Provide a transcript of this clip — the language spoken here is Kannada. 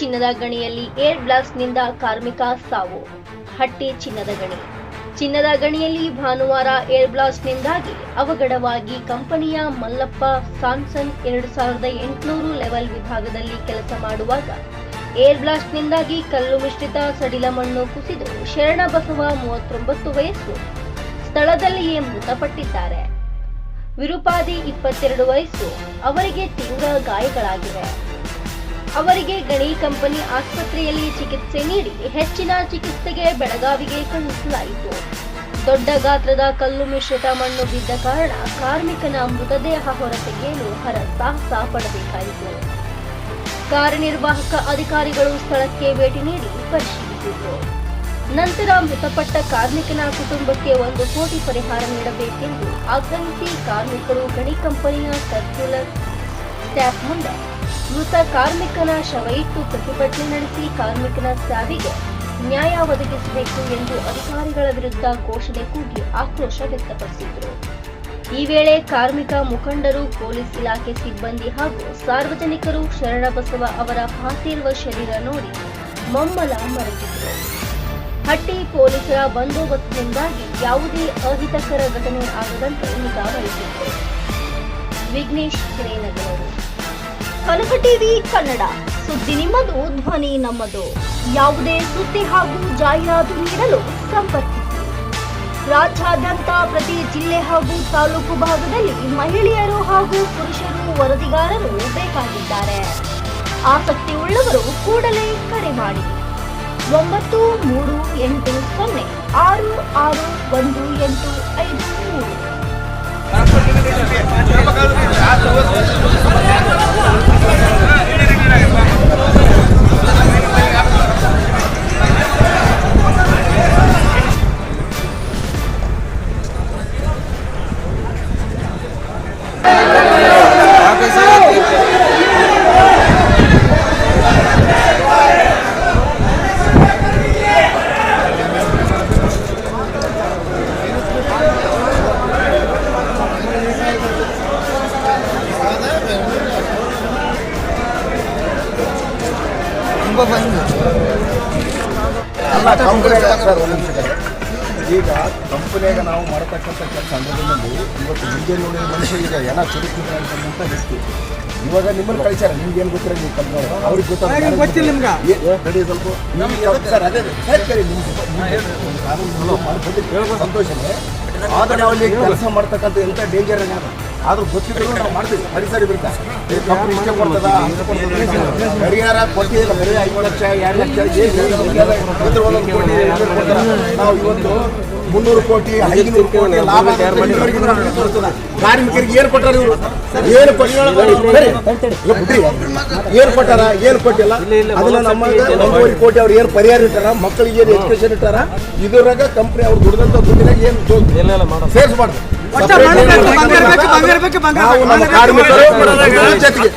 ಚಿನ್ನದ ಗಣಿಯಲ್ಲಿ ಏರ್ ಬ್ಲಾಸ್ಟ್ನಿಂದ ಕಾರ್ಮಿಕ ಸಾವು. ಹಟ್ಟಿ ಚಿನ್ನದ ಗಣಿ. ಚಿನ್ನದ ಗಣಿಯಲ್ಲಿ ಭಾನುವಾರ ಏರ್ ಬ್ಲಾಸ್ಟ್ನಿಂದಾಗಿ ಅವಘಡವಾಗಿ ಕಂಪನಿಯ ಮಲ್ಲಪ್ಪ ಸಾಮ್ಸನ್ ಎರಡು ಸಾವಿರದ ಎಂಟುನೂರು ಲೆವೆಲ್ ವಿಭಾಗದಲ್ಲಿ ಕೆಲಸ ಮಾಡುವಾಗ ಏರ್ ಬ್ಲಾಸ್ಟ್ನಿಂದಾಗಿ ಕಲ್ಲು ಮಿಶ್ರಿತ ಸಡಿಲ ಮಣ್ಣು ಕುಸಿದು ಶರಣಬಸವ ಮೂವತ್ತೊಂಬತ್ತು ವಯಸ್ಸು ಸ್ಥಳದಲ್ಲಿಯೇ ಮೃತಪಟ್ಟಿದ್ದಾರೆ. ವಿರೂಪಾದಿ ಇಪ್ಪತ್ತೆರಡು ವಯಸ್ಸು ಅವರಿಗೆ ತೀವ್ರ ಗಾಯಗಳಾಗಿವೆ. ಅವರಿಗೆ ಗಣಿ ಕಂಪನಿ ಆಸ್ಪತ್ರೆಯಲ್ಲಿ ಚಿಕಿತ್ಸೆ ನೀಡಿ ಹೆಚ್ಚಿನ ಚಿಕಿತ್ಸೆಗೆ ಬೆಳಗಾವಿಗೆ ಕಳುಹಿಸಲಾಯಿತು. ದೊಡ್ಡ ಗಾತ್ರದ ಕಲ್ಲು ಮಿಶ್ರಿತ ಮಣ್ಣು ಬಿದ್ದ ಕಾರಣ ಕಾರ್ಮಿಕನ ಮೃತದೇಹ ಹೊರತೆಗೆಯಲು ಹರ ಸಾಹಸ ಪಡಬೇಕಾಯಿತು. ಕಾರ್ಯನಿರ್ವಾಹಕ ಅಧಿಕಾರಿಗಳು ಸ್ಥಳಕ್ಕೆ ಭೇಟಿ ನೀಡಿ ಪರಿಶೀಲಿಸಿದರು. ನಂತರ ಮೃತಪಟ್ಟ ಕಾರ್ಮಿಕನ ಕುಟುಂಬಕ್ಕೆ ಒಂದು ಕೋಟಿ ಪರಿಹಾರ ನೀಡಬೇಕೆಂದು ಆಗ್ರಹಿಸಿ ಕಾರ್ಮಿಕರು ಗಣಿ ಕಂಪನಿಯ ಸರ್ಕ್ಯುಲರ್ ಸ್ಟಾಫ್ ಮುಂದೆ ಮೃತ ಕಾರ್ಮಿಕನ ಶವ ಇಟ್ಟು ಪ್ರತಿಭಟನೆ ನಡೆಸಿ ಕಾರ್ಮಿಕನ ಸಾವಿಗೆ ನ್ಯಾಯ ಒದಗಿಸಬೇಕು ಎಂದು ಅಧಿಕಾರಿಗಳ ವಿರುದ್ಧ ಘೋಷಣೆ ಕೂಗಿ ಆಕ್ರೋಶ ವ್ಯಕ್ತಪಡಿಸಿದರು. ಈ ವೇಳೆ ಕಾರ್ಮಿಕ ಮುಖಂಡರು, ಪೊಲೀಸ್ ಇಲಾಖೆ ಸಿಬ್ಬಂದಿ ಹಾಗೂ ಸಾರ್ವಜನಿಕರು ಶರಣಬಸವ ಅವರ ಹಾಸಿರುವ ಶರೀರ ನೋಡಿ ಮಮ್ಮಲ ಮರೆತಿದ್ದರು ಹಟ್ಟಿ ಪೊಲೀಸರ ಬಂದೋಬಸ್ತ್ನಿಂದಾಗಿ ಯಾವುದೇ ಅಹಿತಕರ ಘಟನೆ ಆಗದಂತೆ ನಿಗಾ ವಹಿಸಿದ್ದರು ವಿಘ್ನೇಶ್ ಹಿರೇನಗರವರು ಕನಕ ಟಿವಿ ಕನ್ನಡ. ಸುದ್ದಿ ನಿಮ್ಮದು, ಧ್ವನಿ ನಮ್ಮದು. ಯಾವುದೇ ಸುದ್ದಿ ಹಾಗೂ ಜಾಹೀರಾತು ನೀಡಲು ಸಂಪರ್ಕಿಸಿ. ರಾಜ್ಯಾದ್ಯಂತ ಪ್ರತಿ ಜಿಲ್ಲೆ ಹಾಗೂ ತಾಲೂಕು ಭಾಗದಲ್ಲಿ ಮಹಿಳೆಯರು ಹಾಗೂ ಪುರುಷರು ವರದಿಗಾರರು ಬೇಕಾಗಿದ್ದಾರೆ. ಆಸಕ್ತಿ ಉಳ್ಳವರು ಕೂಡಲೇ ಕರೆ ಮಾಡಿ. ಒಂಬತ್ತು ಮೂರು ಎಂಟು ಸೊನ್ನೆ ಆರು ಆರು ಒಂದು ಎಂಟು ಐದು ಮೂರು. ಈಗ ಕಂಪನಿಯಾಗ ನಾವು ಮಾಡತಕ್ಕಂಥ ಕೆಲಸ ಸಂದರ್ಭದಲ್ಲಿ ಇವತ್ತು ಮುಂದೆ ನೋಡಿದ ಮನುಷ್ಯ ಈಗ ಏನ ಚುರುಕಿದ್ರೆ ಅಂತಕ್ಕಂಥ ವ್ಯಕ್ತಿ. ಇವಾಗ ನಿಮ್ಮನ್ನು ಕಳಿಸ್ಯಾರ ನಿಮ್ಗೆ ಏನು ಗೊತ್ತಿರ ನೀವು ಕಂಪ್ನಿ ಅವ್ರಿಗೆ ಗೊತ್ತಾಗ ಸ್ವಲ್ಪ. ನಿಮ್ಗೆ ಸರ್ ಅದೇ. ಸರಿ ನಿಮ್ಗೆ ಸಂತೋಷನೇ. ಆದರೆ ಅಲ್ಲಿ ಕೆಲಸ ಮಾಡ್ತಕ್ಕಂಥ ಎಂಥ ಡೇಂಜರ್ ಆಗ್ಯದ ಆದ್ರೂ ಗೊತ್ತಿದ್ರು ನಾವು ಮಾಡ್ತೀವಿ. ಪರಿಸರ ವಿರುದ್ಧ. ಕಂಪ್ನಿ ಇಷ್ಟ ಪರಿಹಾರ ಕೊಟ್ಟಿಲ್ಲ. ಐದು ಲಕ್ಷ, ಎರಡು ಲಕ್ಷ ನಾವು ಇವತ್ತು ಮುನ್ನೂರು ಕೋಟಿ ಐನೂರು ಕೋಟಿ ಲಾಭ ಕಾರ್ಮಿಕರಿಗೆ ಏನು ಕೊಟ್ಟಾರ ಇವರು ಏನು ಕೊಟ್ಟಿ ಏನು ಕೊಟ್ಟಾರ ಏನು ಕೊಟ್ಟಿಲ್ಲ ಅದನ್ನ ನಮ್ಮ ಒಂದೂವರೆ ಕೋಟಿ ಅವ್ರು ಏನು ಪರಿಹಾರ ಇಟ್ಟಾರ ಮಕ್ಕಳಿಗೆ ಏನು ಎಜುಕೇಶನ್ ಇಟ್ಟಾರ ಇದ್ರಾಗ ಕಂಪ್ನಿ ಅವ್ರು ದುಡ್ದಂತ ದುಡ್ಡಿನಾಗ ಏನು ಸೇರಿಸಬಾರ್ದು ಒಟ್ಟ ಮಾಡ್ಬೇಕು, ಬಂಗಾರ ಬೇಕು, ಬಂಗಾರ ಬೇಕು, ಬಂಗಾರ ನಾವು ನಮ್ಮ. ಕಾರ್ಮಿಕರು ಜೊತೆಗೆ